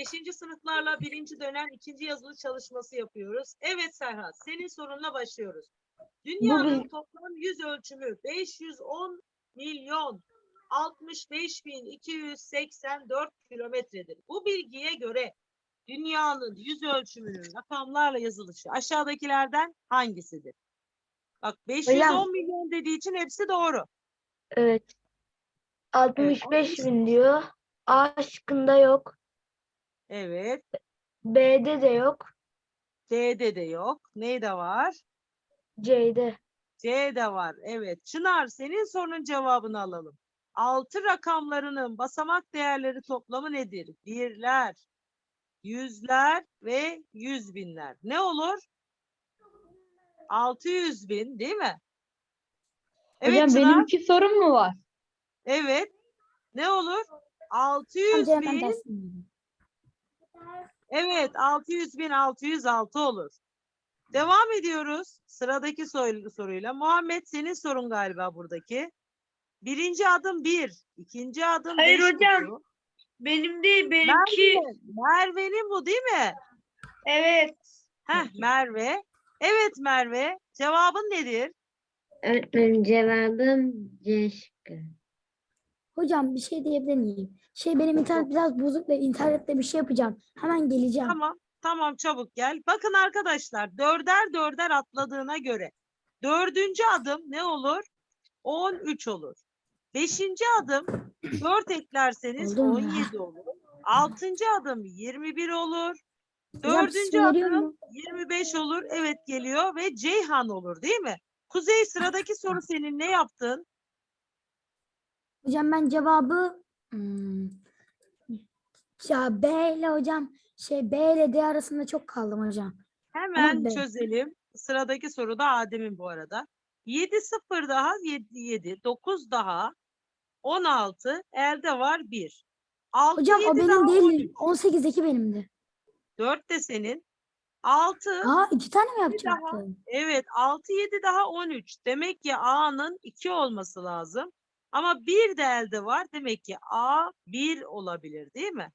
Beşinci sınıflarla birinci dönem ikinci yazılı çalışması yapıyoruz. Evet Serhat, senin sorunla başlıyoruz. Dünyanın toplam yüz ölçümü 510 milyon 65.284 kilometredir. Bu bilgiye göre dünyanın yüz ölçümünün rakamlarla yazılışı aşağıdakilerden hangisidir? Bak 510 Hocam. milyon dediği için hepsi doğru. Evet. 65 altmış- bin diyor. A şıkkında yok. Evet. B'de de yok. D'de de yok. Neyde var? C'de. C'de var. Evet. Çınar senin sorunun cevabını alalım. Altı rakamlarının basamak değerleri toplamı nedir? Birler, yüzler ve yüz binler. Ne olur? 600 bin değil mi? Evet Hocam Çınar. benim iki sorum mu var? Evet. Ne olur? 600 bin. Evet 600 bin 606 olur. Devam ediyoruz. Sıradaki soru- soruyla. Muhammed senin sorun galiba buradaki. Birinci adım bir. ikinci adım Hayır beş hocam, kutu. Benim değil, benimki. Merve, Merve'nin bu değil mi? Evet. Heh, Merve. Evet Merve. Cevabın nedir? Öğretmenim cevabım C şıkkı. Hocam bir şey diyebilir miyim? Şey benim internet biraz bozuk da internette bir şey yapacağım. Hemen geleceğim. Tamam. Tamam çabuk gel. Bakın arkadaşlar dörder dörder atladığına göre dördüncü adım ne olur? 13 olur. Beşinci adım 4 eklerseniz Oldu mu? 17 olur. Altıncı adım 21 olur. Hocam Dördüncü adım mu? 25 olur. Evet geliyor ve Ceyhan olur değil mi? Kuzey sıradaki soru senin ne yaptın? Hocam ben cevabı hmm, ya B ile hocam şey B ile D arasında çok kaldım hocam. Hemen be. çözelim. Sıradaki soru da Adem'in bu arada. 7 0 daha 7 7 9 daha 16 elde var 1. 6 Hocam 7 o daha benim 13. değil. 18'deki benimdi. 4 de senin. 6 Aa iki tane mi daha. yapacaktım? evet 6 7 daha 13. Demek ki A'nın 2 olması lazım. Ama 1 de elde var. Demek ki A 1 olabilir değil mi?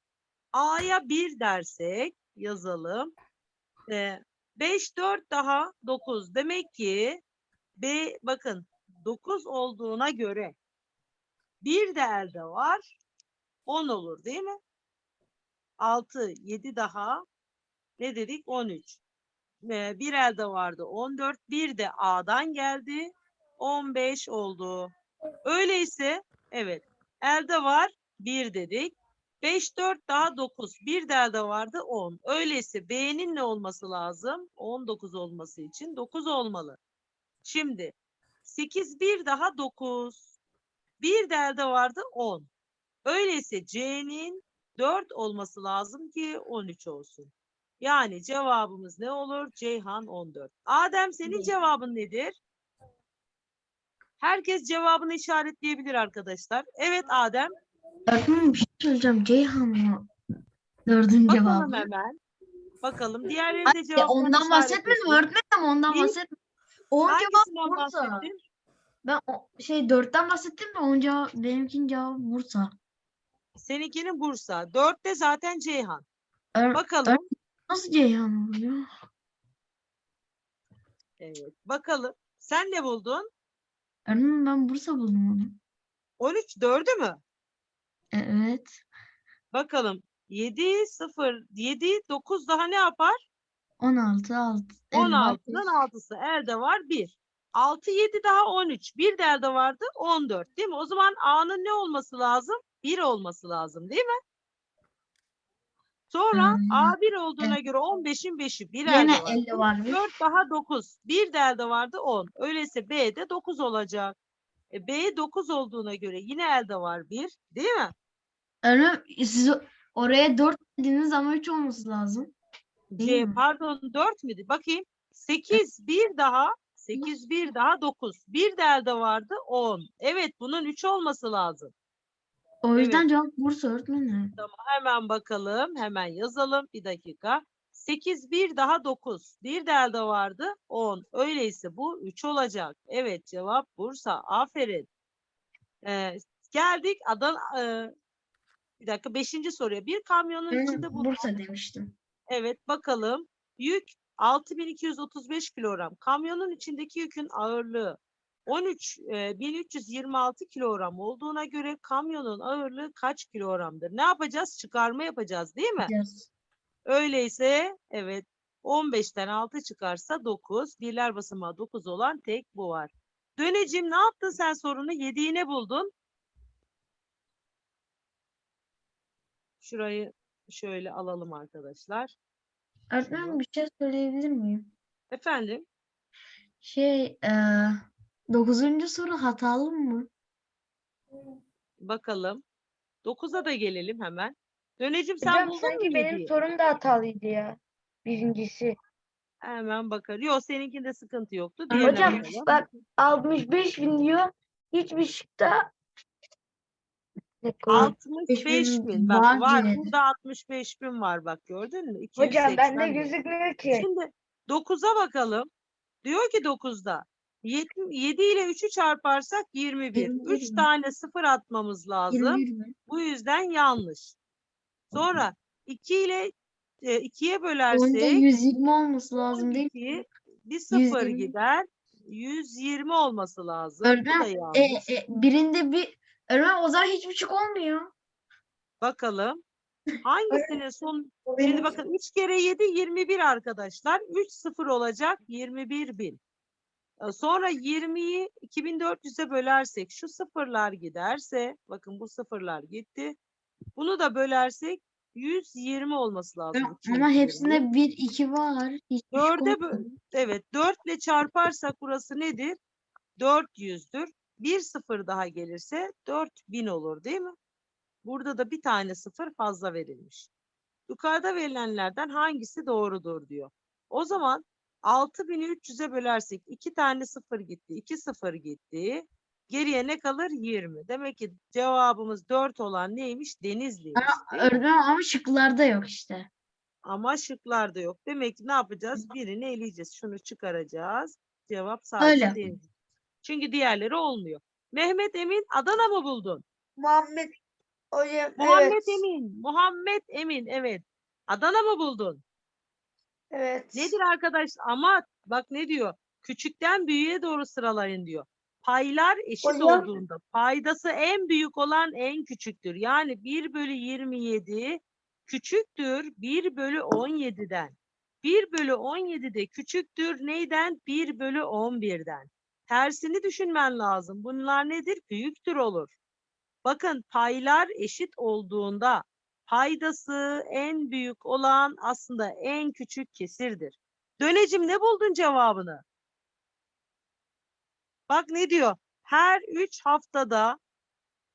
A'ya 1 dersek yazalım. Ee, 5 4 daha 9. Demek ki B bakın 9 olduğuna göre 1 de elde var. 10 olur değil mi? 6 7 daha ne dedik? 13. Ee, bir elde vardı 14. Bir de A'dan geldi. 15 oldu. Öyleyse evet elde var 1 dedik. 5 4 daha 9. Bir de elde vardı 10. Öyleyse B'nin ne olması lazım? 19 olması için 9 olmalı. Şimdi 8 bir daha 9. Bir de elde vardı 10. Öyleyse C'nin 4 olması lazım ki 13 olsun. Yani cevabımız ne olur? Ceyhan 14. Adem senin cevabın nedir? Herkes cevabını işaretleyebilir arkadaşlar. Evet Adem. Öğretmenim bir şey söyleyeceğim. Ceyhan mı? Dördüncü Bakalım cevabı. hemen. Bakalım. Diğerleri de cevaplarını ondan bahsetmedim öğretmenim ondan Bir- bahsetmedim. On Hangisinden cevap Bursa. bahsettin? Ben o, şey dörtten bahsettim de on cevap benimkinin cevabı Bursa. Seninkinin Bursa. Dörtte zaten Ceyhan. Öğ- Bakalım. Nasıl Ceyhan oluyor? Evet. Bakalım. Sen ne buldun? Öğretmenim ben Bursa buldum onu. 13 dördü mü? Evet. Bakalım. 7 0 7 9 daha ne yapar? 16 6. 16'dan 6'sı elde var 1. 6 7 daha 13. Bir de elde vardı 14 değil mi? O zaman A'nın ne olması lazım? 1 olması lazım değil mi? Sonra Hmm, A 1 olduğuna göre 15'in 5'i 1 elde Yine var. 50 var. bir. 4 daha 9. Bir de elde vardı 10. Öyleyse B'de 9 olacak. E, B 9 olduğuna göre yine elde var 1 değil mi? Öğretmenim siz oraya 4 dediniz ama 3 olması lazım. Değil C mi? pardon 4 müydü? Bakayım. 8 bir daha 8 bir daha 9. Bir de elde vardı 10. Evet bunun 3 olması lazım. O yüzden cevap Bursa öğretmenim. Tamam hemen bakalım. Hemen yazalım. Bir dakika. 8 bir daha 9. Bir de elde vardı 10. Öyleyse bu 3 olacak. Evet cevap Bursa. Aferin. Ee, geldik Adana, e, Bir dakika beşinci soruya. Bir kamyonun Ben içinde bulunan Bursa demiştim. Evet bakalım. Yük 6235 kilogram. Kamyonun içindeki yükün ağırlığı 13 e, 1326 kilogram olduğuna göre kamyonun ağırlığı kaç kilogramdır? Ne yapacağız? Çıkarma yapacağız değil mi? Yaz. Öyleyse evet 15'ten 6 çıkarsa 9. Birler basamağı 9 olan tek bu var. Dönecim ne yaptın sen sorunu? 7'yi ne buldun? Şurayı şöyle alalım arkadaşlar. Öğretmenim bir şey söyleyebilir miyim? Efendim? Şey, eee dokuzuncu soru hatalı mı? Bakalım. 9'a da gelelim hemen. Dönecim sen Hocam buldun sanki mu benim yediyi? sorum da hatalıydı ya. Birincisi. Hemen bakalım. Yok seninkinde sıkıntı yoktu. Hocam, Diğerine Hocam bakalım. bak 65 bin diyor. Hiçbir şıkta Bir dakika hocam. 65 bin bin. Bak var yine de. Burada 65 bin var. Bak gördün mü? Hocam bende 280 bin. gözükmüyor ki. Şimdi 9'a bakalım. Diyor ki 9'da 7, 7 ile 3'ü çarparsak 21. 21 3 mi? tane sıfır atmamız lazım. 21 mi? Bu yüzden yanlış. Sonra 2 ile e, 2'ye Onda bölersek 120 olması lazım değil mi? 12, bir sıfır 120. gider. 120 olması lazım. Öğretmenim, e, e, birinde bir öğretmenim o zaman hiç buçuk olmuyor. Bakalım. Hangisinin son Şimdi bakın 3 kere 7 21 arkadaşlar. 3 sıfır olacak 21 bin. Sonra 20'yi 2400'e bölersek şu sıfırlar giderse bakın bu sıfırlar gitti. Bunu da bölersek 120 olması lazım. Ama 220. hepsinde 1 2 var. Hiç buçuk Dörde bö- olmuyor. evet 4 ile çarparsak burası nedir? 400'dür. Bir sıfır daha gelirse 4000 olur değil mi? Burada da bir tane sıfır fazla verilmiş. Yukarıda verilenlerden hangisi doğrudur diyor. O zaman 6300'e bölersek iki tane sıfır gitti. 2 sıfır gitti. Geriye ne kalır? 20. Demek ki cevabımız 4 olan neymiş? Denizli'ymiş. Öğretmenim ama şıklarda yok işte. Ama şıklarda yok. Demek ki ne yapacağız? Birini eleyeceğiz. Şunu çıkaracağız. Cevap sadece Öyle. Denizli. Çünkü diğerleri olmuyor. Mehmet Emin Adana mı buldun? Muhammed hocam Muhammed evet. Emin. Muhammed Emin evet. Adana mı buldun? Evet. Nedir arkadaş? Ama bak ne diyor? Küçükten büyüğe doğru sıralayın diyor. Paylar eşit Hocam. olduğunda paydası en büyük olan en küçüktür. Yani 1 bölü 27 küçüktür 1 bölü 17'den. 1 bölü 17 küçüktür neyden? 1 bölü 11'den. Tersini düşünmen lazım. Bunlar nedir? Büyüktür olur. Bakın paylar eşit olduğunda paydası en büyük olan aslında en küçük kesirdir. Dönecim ne buldun cevabını? Bak ne diyor? Her üç haftada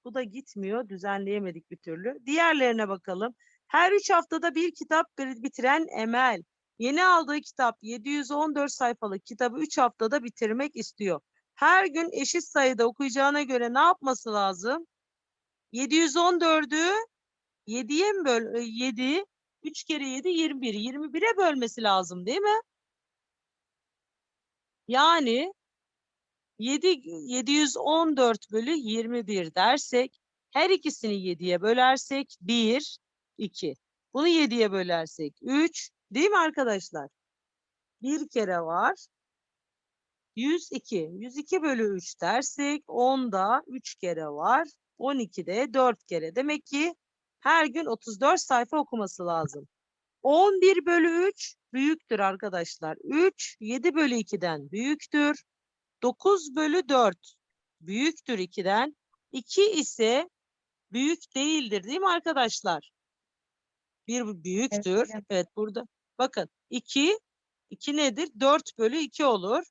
bu da gitmiyor. Düzenleyemedik bir türlü. Diğerlerine bakalım. Her üç haftada bir kitap bitiren Emel. Yeni aldığı kitap 714 sayfalık kitabı 3 haftada bitirmek istiyor. Her gün eşit sayıda okuyacağına göre ne yapması lazım? 714'ü 7'ye mi böl 7 3 kere 7 21. 21'e bölmesi lazım değil mi? Yani 7 714 bölü 21 dersek her ikisini 7'ye bölersek 1 2. Bunu 7'ye bölersek 3 değil mi arkadaşlar? Bir kere var. 102. 102 bölü 3 dersek 10'da 3 kere var. 12'de 4 kere. Demek ki her gün 34 sayfa okuması lazım. 11 bölü 3 büyüktür arkadaşlar. 3 7 bölü 2'den büyüktür. 9 bölü 4 büyüktür 2'den. 2 ise büyük değildir değil mi arkadaşlar? Bir büyüktür. hocam. Evet burada. Bakın 2 2 nedir? 4 bölü 2 olur.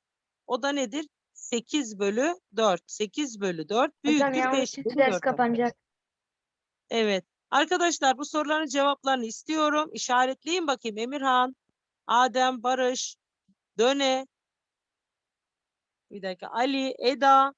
O da nedir? 8 bölü 4. 8 bölü 4 büyüktür. Hocam yanlış 5 bölü çıktı ders 4 kapanacak. Evet. Arkadaşlar bu soruların cevaplarını istiyorum. İşaretleyin bakayım. Emirhan, Adem, Barış, Döne, bir dakika Ali, Eda,